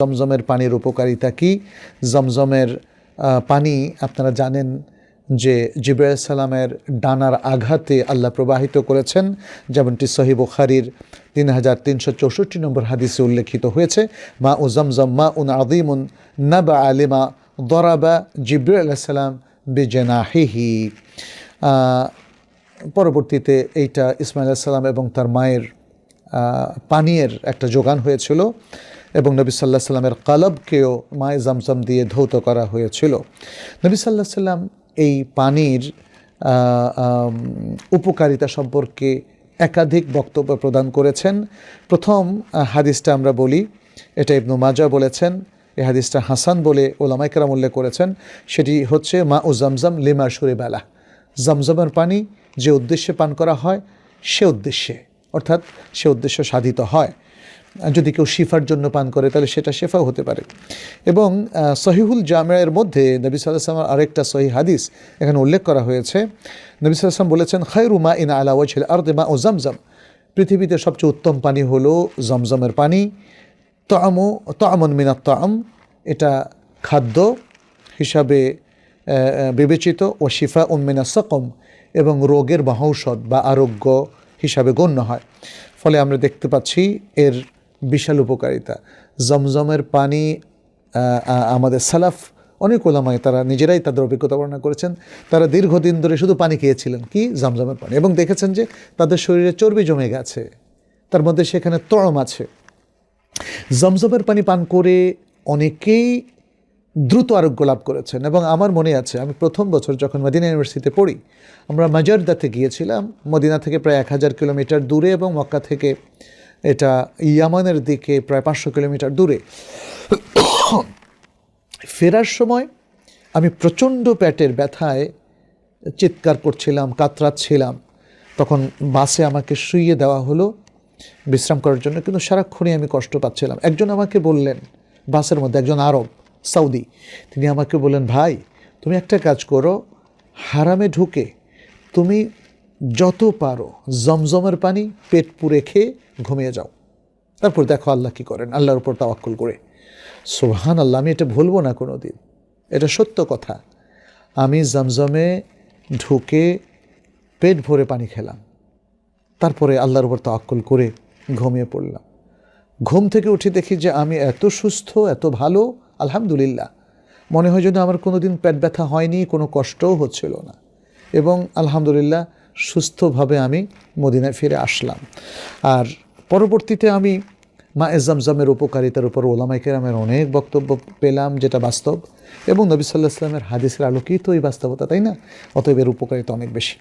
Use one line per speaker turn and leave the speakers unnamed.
জমজমের পানির উপকারিতা কি? জমজমের পানি, আপনারা জানেন যে জিব্রাইল সালামের ডানার আঘাতে আল্লাহ প্রবাহিত করেছেন। যেমনটি সহি বুখারির তিন হাজার তিনশো চৌষট্টি নম্বর হাদিসে উল্লেখিত হয়েছে, মা ও জমজম, মা উন আদিমুন নাবা আলিমা দরাবা জিব্রাইল সালাম বেজেনাহিহি। পরবর্তীতে এইটা ইসমাইল সালাম এবং তার মায়ের পানীয়ের একটা যোগান হয়েছিল। এবং নবী সাল্লাহ সাল্লামের কালবকেও মায়ে জামজাম দিয়ে ধৌত করা হয়েছিল। নবী সাল্লাহ সাল্লাম এই পানির উপকারিতা সম্পর্কে একাধিক বক্তব্য প্রদান করেছেন। প্রথম হাদিসটা আমরা বলি, এটা ইবনু মাজা বলেছেন, এই হাদিসটা হাসান বলে ওলামাইকরাম উল্লেখ করেছেন, সেটি হচ্ছে মা ও জামজাম লিমা সুরে বেলা জমজমের পানি যে উদ্দেশ্যে পান করা হয়, সে উদ্দেশ্যে, অর্থাৎ সে উদ্দেশ্য সাধিত হয়। যদি কেউ শিফার জন্য পান করে, তাহলে সেটা শেফাও হতে পারে। এবং সহিহুল জামের মধ্যে নবী সাল্লাহামের আরেকটা সহি হাদিস এখানে উল্লেখ করা হয়েছে। নবী সাল্লাম বলেছেন, খায়রু মা ইন আলা ওয়াজহিল আরদে মা ও জমজম। পৃথিবীতে সবচেয়ে উত্তম পানি হলো জমজমের পানি। তআমু তআমন মিনাত তআম এটা খাদ্য হিসাবে বিবেচিত। ও শিফা উম্মিনা সকম, এবং রোগের মহৌষধ বা আরোগ্য হিসাবে গণ্য হয়। ফলে আমরা দেখতে পাচ্ছি এর বিশাল উপকারিতা। জমজমের পানি আমাদের সালাফ, অনেক ওলামায় তারা নিজেরাই তাদের অভিজ্ঞতা বর্ণনা করেছেন। তারা দীর্ঘদিন ধরে শুধু পানি খেয়েছিলেন কি? জমজমের পানি। এবং দেখেছেন যে তাদের শরীরে চর্বি জমে গেছে। তার মধ্যে সেখানে তরম আছে। জমজমের পানি পান করে অনেকেই দ্রুত আরোগ্য লাভ করেছেন। এবং আমার মনে আছে, আমি প্রথম বছর যখন মদিনা ইউনিভার্সিটিতে পড়ি, আমরা মাজারদাতে গিয়েছিলাম। মদিনা থেকে প্রায় এক হাজার কিলোমিটার দূরে এবং মক্কা থেকে এটা ইয়ামানের দিকে প্রায় পাঁচশো কিলোমিটার দূরে। ফেরার সময় আমি প্রচণ্ড পেটের ব্যথায় চিৎকার করছিলাম, কাতরাচ্ছিলাম। তখন বাসে আমাকে শুইয়ে দেওয়া হলো বিশ্রাম করার জন্য, কিন্তু সারাক্ষণই আমি কষ্ট পাচ্ছিলাম। একজন আমাকে বললেন, বাসের মধ্যে একজন আরব সৌদি তিনি আমাকে বললেন, ভাই, তুমি একটা কাজ করো, হারামে ঢুকে তুমি যত পারো জমজমের পানি পেট পুরে খেয়ে ঘুমিয়ে যাও। তারপর দেখো আল্লাহ কী করেন। আল্লাহর উপর তাওয়াক্কুল করে। সোহান আল্লাহ আমি এটা ভুলবো না কোনো দিন এটা সত্য কথা। আমি জমজমে ঢুকে পেট ভরে পানি খেলাম। তারপরে আল্লাহর উপর তাওয়াক্কুল করে ঘুমিয়ে পড়লাম। ঘুম থেকে উঠে দেখি যে আমি এত সুস্থ, এত ভালো, আলহামদুলিল্লাহ। মনে হয় যেন আমার কোনো দিন পেট ব্যথা হয়নি, কোনো কষ্টও হচ্ছিল না। এবং আলহামদুলিল্লাহ, সুস্থভাবে আমি মদিনায় ফিরে আসলাম। আর পরবর্তীতে আমি মা এজামজামের উপকারিতার উপর ওলামাই কেরামের অনেক বক্তব্য পেলাম, যেটা বাস্তব। এবং নবী সাল্লাহ সাল্লামের হাদিসের আলোকিত এই বাস্তবতা, তাই না? অতএব এর উপকারিতা অনেক বেশি।